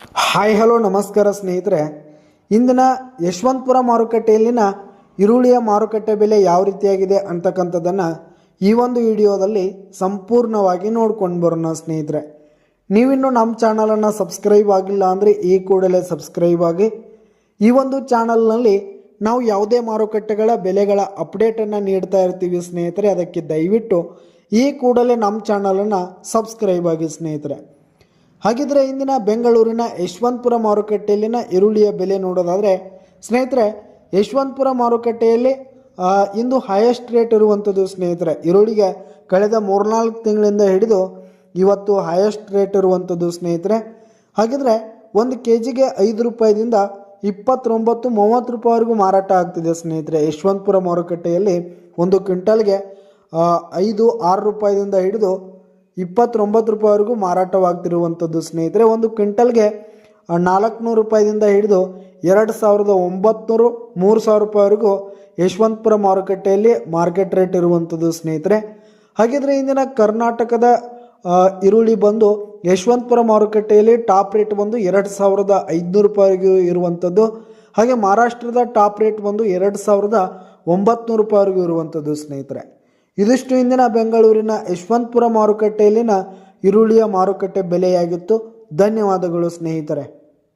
Hi hello, ನಮಸ್ಕಾರ ಸ್ನೇಹಿತರೆ. ಇಂದಿನ ಯಶವಂತಪುರ ಮಾರುಕಟ್ಟೆಯಲ್ಲಿನ ಈರುಳ್ಳಿಯ ಮಾರುಕಟ್ಟೆ ಬೆಲೆ ಯಾವ ರೀತಿಯಾಗಿದೆ ಅಂತಕ್ಕಂಥದ್ದನ್ನು ಈ ಒಂದು ವಿಡಿಯೋದಲ್ಲಿ ಸಂಪೂರ್ಣವಾಗಿ ನೋಡ್ಕೊಂಡು ಬರೋಣ ಸ್ನೇಹಿತರೆ. ನೀವಿನ್ನು ನಮ್ಮ ಚಾನಲನ್ನು ಸಬ್ಸ್ಕ್ರೈಬ್ ಆಗಿಲ್ಲ ಅಂದರೆ ಈ ಕೂಡಲೇ ಸಬ್ಸ್ಕ್ರೈಬ್ ಆಗಿ. ಈ ಒಂದು ಚಾನಲ್ನಲ್ಲಿ ನಾವು ಯಾವುದೇ ಮಾರುಕಟ್ಟೆಗಳ ಬೆಲೆಗಳ ಅಪ್ಡೇಟನ್ನು ನೀಡ್ತಾ ಇರ್ತೀವಿ ಸ್ನೇಹಿತರೆ. ಅದಕ್ಕೆ ದಯವಿಟ್ಟು ಈ ಕೂಡಲೇ ನಮ್ಮ ಚಾನಲನ್ನು ಸಬ್ಸ್ಕ್ರೈಬ್ ಆಗಿ ಸ್ನೇಹಿತರೆ. ಹಾಗಿದ್ರೆ ಇಂದಿನ ಬೆಂಗಳೂರಿನ ಯಶವಂತಪುರ ಮಾರುಕಟ್ಟೆಯಲ್ಲಿನ ಈರುಳ್ಳಿಯ ಬೆಲೆ ನೋಡೋದಾದರೆ, ಸ್ನೇಹಿತರೆ, ಯಶವಂತಪುರ ಮಾರುಕಟ್ಟೆಯಲ್ಲಿ ಇಂದು ಹೈಯೆಸ್ಟ್ ರೇಟ್ ಇರುವಂಥದ್ದು ಸ್ನೇಹಿತರೆ, ಈರುಳ್ಳಿಗೆ ಕಳೆದ ಮೂರ್ನಾಲ್ಕು ತಿಂಗಳಿಂದ ಹಿಡಿದು ಇವತ್ತು ಹೈಯೆಸ್ಟ್ ರೇಟ್ ಇರುವಂಥದ್ದು ಸ್ನೇಹಿತರೆ. ಹಾಗಿದ್ರೆ ಒಂದು ಕೆ ಜಿಗೆ ಐದು ರೂಪಾಯಿದಿಂದ ಇಪ್ಪತ್ತೊಂಬತ್ತು, ಮೂವತ್ತು ರೂಪಾಯಿವರೆಗೂ ಮಾರಾಟ ಆಗ್ತಿದೆ ಸ್ನೇಹಿತರೆ. ಯಶವಂತಪುರ ಮಾರುಕಟ್ಟೆಯಲ್ಲಿ ಒಂದು ಕ್ವಿಂಟಲ್ಗೆ ಐದು, ಆರು ರೂಪಾಯಿದಿಂದ ಹಿಡಿದು ಇಪ್ಪತ್ತೊಂಬತ್ತು ರೂಪಾಯಿವರೆಗೂ ಮಾರಾಟವಾಗ್ತಿರುವಂಥದ್ದು ಸ್ನೇಹಿತರೆ, ಒಂದು ಕ್ವಿಂಟಲ್ಗೆ ನಾಲ್ಕುನೂರು ರೂಪಾಯಿದಿಂದ ಹಿಡಿದು ಎರಡು ಸಾವಿರದ ಒಂಬತ್ನೂರು ಮೂರು ಸಾವಿರ ರೂಪಾಯಿವರೆಗೂ ಯಶವಂತಪುರ ಮಾರುಕಟ್ಟೆಯಲ್ಲಿ ಮಾರ್ಕೆಟ್ ರೇಟ್ ಇರುವಂಥದ್ದು ಸ್ನೇಹಿತರೆ. ಹಾಗಿದ್ರೆ ಇಂದಿನ ಕರ್ನಾಟಕದ ಈರುಳ್ಳಿ ಬಂದು ಯಶವಂತಪುರ ಮಾರುಕಟ್ಟೆಯಲ್ಲಿ ಟಾಪ್ ರೇಟ್ ಬಂದು ಎರಡು ಸಾವಿರದ ಐದುನೂರು ರೂಪಾಯಿವರೆಗೂ ಇರುವಂಥದ್ದು. ಹಾಗೆ ಮಹಾರಾಷ್ಟ್ರದ ಟಾಪ್ ರೇಟ್ ಬಂದು ಎರಡು ಸಾವಿರದ ಒಂಬತ್ನೂರು ರೂಪಾಯಿವರೆಗೂ ಇರುವಂಥದ್ದು ಸ್ನೇಹಿತರೆ. ಇದಿಷ್ಟು ಇಂದಿನ ಬೆಂಗಳೂರಿನ ಯಶವಂತಪುರ ಮಾರುಕಟ್ಟೆಯಲ್ಲಿನ ಈರುಳ್ಳಿಯ ಮಾರುಕಟ್ಟೆ ಬೆಲೆಯಾಗಿತ್ತು. ಧನ್ಯವಾದಗಳು ಸ್ನೇಹಿತರೆ.